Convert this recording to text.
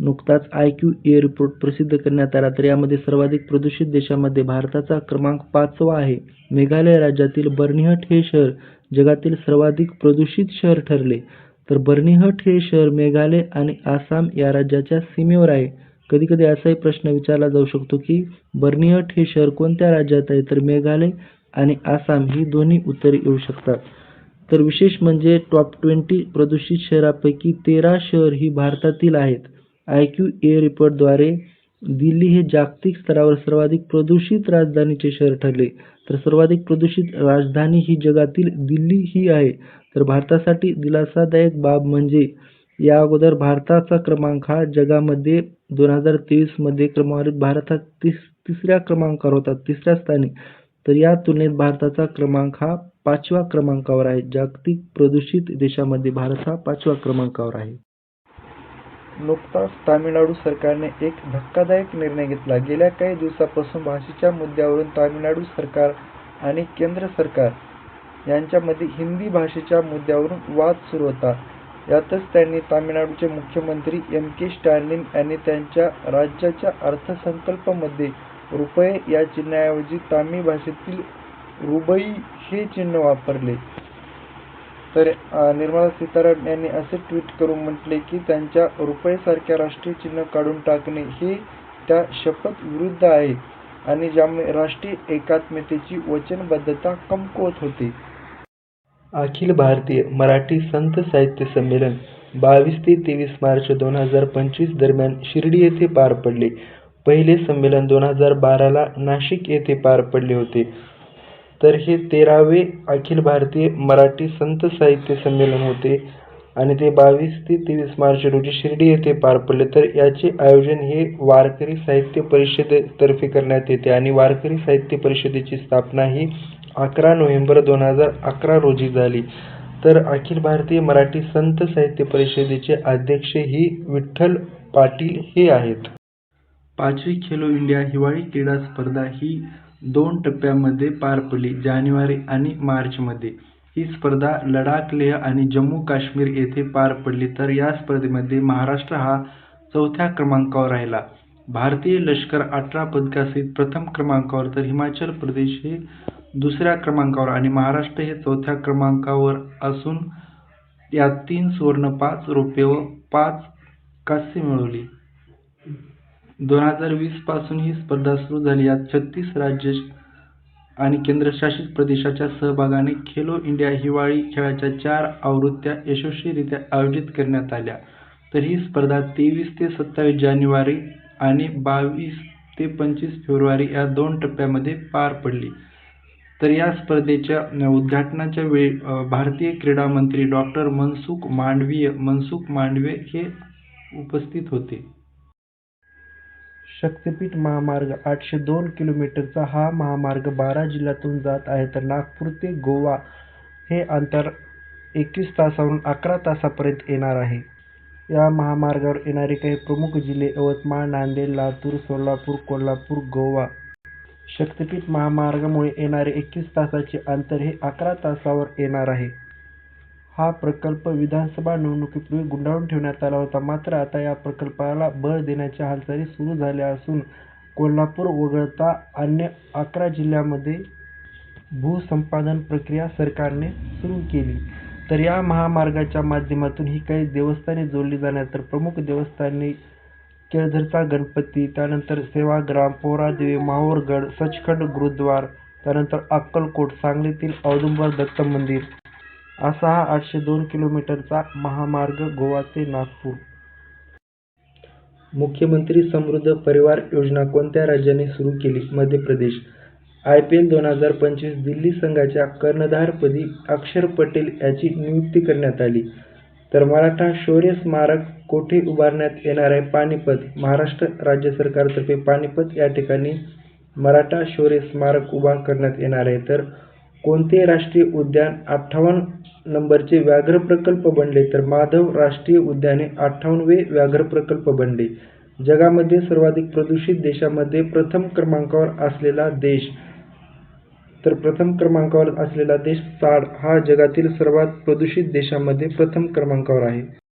नुकताच I Q A report प्रसिद्ध करण्यात आला तर यामध्ये सर्वाधिक प्रदूषित देशामध्ये भारताचा क्रमांक पाचवा आहे. मेघालय राज्यातील बर्निहट हे शहर जगातील सर्वाधिक प्रदूषित शहर ठरले. तर बर्निहट हे शहर मेघालय आणि आसाम या राज्याच्या सीमेवर आहे. कधीकधी असाही प्रश्न विचारला जाऊ शकतो की बर्निहट हे शहर कोणत्या राज्यात आहे तर मेघालय आणि आसाम ही दोन्ही उत्तरे येऊ शकतात. तर विशेष म्हणजे टॉप ट्वेंटी प्रदूषित शहरांपैकी तेरा शहर ही भारतातील आहेत. आय क्यू ए रिपोर्टद्वारे दिल्ली हे जागतिक स्तरावर सर्वाधिक प्रदूषित राजधानीचे शहर ठरले. तर सर्वाधिक प्रदूषित राजधानी ही जगातील दिल्ली ही आहे. तर भारतासाठी दिलासादायक बाब म्हणजे या अगोदर भारताचा क्रमांक हा जगामध्ये दोन हजार तेवीसमध्ये क्रमवारीत भारत हा तिसऱ्या क्रमांकावर होता तिसऱ्या स्थानी. तर या तुलनेत भारताचा क्रमांक हा पाचव्या क्रमांकावर आहे. जागतिक प्रदूषित देशामध्ये भारत हा पाचव्या क्रमांकावर आहे. नुकताच तामिळनाडू सरकारने एक धक्कादायक निर्णय घेतला. गेल्या काही दिवसांपासून भाषेच्या मुद्द्यावरून तामिळनाडू सरकार आणि केंद्र सरकार यांच्यामध्ये हिंदी भाषेच्या मुद्द्यावरून वाद सुरू होता. यातच त्यांनी तामिळनाडूचे मुख्यमंत्री एम के स्टॅलिन यांनी त्यांच्या राज्याच्या अर्थसंकल्पामध्ये रुपये या चिन्हाऐवजी तामिळ भाषेतील रुबई हे चिन्ह वापरले. तर निर्मला सीतारामन यांनी असे ट्विट करून म्हटले की त्यांच्या रुपयासारख्या राष्ट्रीय चिन्ह काढून टाकणे हे त्या शपथ विरुद्ध आहे आणि ज्यामुळे राष्ट्रीय एकात्मतेची वचनबद्धता कमकुवत होते. अखिल भारतीय मराठी संत साहित्य संमेलन बावीस ते तेवीस मार्च दोन हजार पंचवीस दरम्यान शिर्डी येथे पार पडले. पहिले संमेलन दोन हजार बाराला नाशिक येथे पार पडले होते. तर हे तेरावे अखिल भारतीय मराठी संत साहित्य संमेलन होते आणि ते बावीस ते तेवीस मार्च रोजी शिर्डी येथे पार पडले. तर याचे आयोजन हे वारकरी साहित्य परिषदेतर्फे करण्यात येते आणि वारकरी साहित्य परिषदेची स्थापना ही अकरा नोव्हेंबर दोन हजार अकरा रोजी झाली. तर अखिल भारतीय मराठी संत साहित्य परिषदेचे अध्यक्ष ही विठ्ठल पाटील हे आहेत. पाचवी खेलो इंडिया हिवाळी क्रीडा स्पर्धा ही दोन टप्प्यांमध्ये पार पडली. जानेवारी आणि मार्चमध्ये ही स्पर्धा लडाख, लेह आणि जम्मू काश्मीर येथे पार पडली. तर या स्पर्धेमध्ये महाराष्ट्र हा चौथ्या क्रमांकावर राहिला. भारतीय लष्कर अठरा पदकासहित प्रथम क्रमांकावर तर हिमाचल प्रदेश हे दुसऱ्या क्रमांकावर आणि महाराष्ट्र हे चौथ्या क्रमांकावर असून यात तीन सुवर्ण, पाच रौप्य व पाच कांस्य मिळवली. दोन हजार वीसपासून ही स्पर्धा सुरू झाली. यात छत्तीस राज्ये आणि केंद्रशासित प्रदेशाच्या सहभागाने खेलो इंडिया हिवाळी खेळाच्या चार आवृत्त्या यशस्वीरित्या आयोजित करण्यात आल्या. तर ही स्पर्धा तेवीस ते सत्तावीस जानेवारी आणि बावीस ते पंचवीस फेब्रुवारी या दोन टप्प्यामध्ये पार पडली. तर या स्पर्धेच्या उद्घाटनाच्या वेळी भारतीय क्रीडा मंत्री डॉक्टर मनसुख मांडवीय मनसुख मांडवीय हे उपस्थित होते. शक्तिपीठ महामार्ग आठशे दोन किलोमीटरचा हा महामार्ग बारा जिल्ह्यातून जात आहे. तर नागपूर ते गोवा हे अंतर एकवीस तासावरून अकरा तासापर्यंत येणार आहे. या महामार्गावर येणारे काही प्रमुख जिल्हे यवतमाळ, नांदेड, लातूर, सोलापूर, कोल्हापूर, गोवा. शक्तिपीठ महामार्गामुळे येणारे एकवीस तासाचे अंतर हे अकरा तासावर येणार आहे. हा प्रकल्प विधानसभा निवडणुकीपूर्वी गुंडाळून ठेवण्यात आला होता. मात्र आता या प्रकल्पाला बळ देण्याच्या हालचाली सुरू झाल्या असून कोल्हापूर वगळता अन्य अकरा जिल्ह्यांमध्ये भूसंपादन प्रक्रिया सरकारने सुरू केली. तर या महामार्गाच्या माध्यमातून ही काही देवस्थाने जोडली जाणार तर प्रमुख देवस्थाने केळझरचा गणपती, त्यानंतर सेवाग्राम, पोहरादेवी, माहूरगड, सचखंड गुरुद्वार त्यानंतर अक्कलकोट, सांगलीतील औदुंबर दत्त मंदिर असा हा आठशे दोन किलोमीटरचा महामार्ग गोवा ते नागपूर. मुख्यमंत्री समृद्ध परिवार योजना कोणत्या राज्याने सुरू केली? मध्य प्रदेश. आयपीएल दोन हजार पंचवीस दिल्ली संघाच्या कर्णधारपदी अक्षर पटेल याची नियुक्ती करण्यात आली. तर मराठा शौर्य स्मारक कोठे उभारण्यात येणार आहे? पानिपत. महाराष्ट्र राज्य सरकारतर्फे पानिपत या ठिकाणी मराठा शौर्य स्मारक उभा करण्यात येणार आहे. तर कोणते राष्ट्रीय उद्यान अठ्ठावन्न नंबरचे व्याघ्र प्रकल्प बनले? तर माधव राष्ट्रीय उद्याने अठ्ठावन्नवे व्याघ्र प्रकल्प बनले. जगामध्ये सर्वाधिक प्रदूषित देशामध्ये प्रथम क्रमांकावर असलेला देश? तर प्रथम क्रमांकावर असलेला देश चाड हा जगातील सर्वात प्रदूषित देशामध्ये प्रथम क्रमांकावर आहे.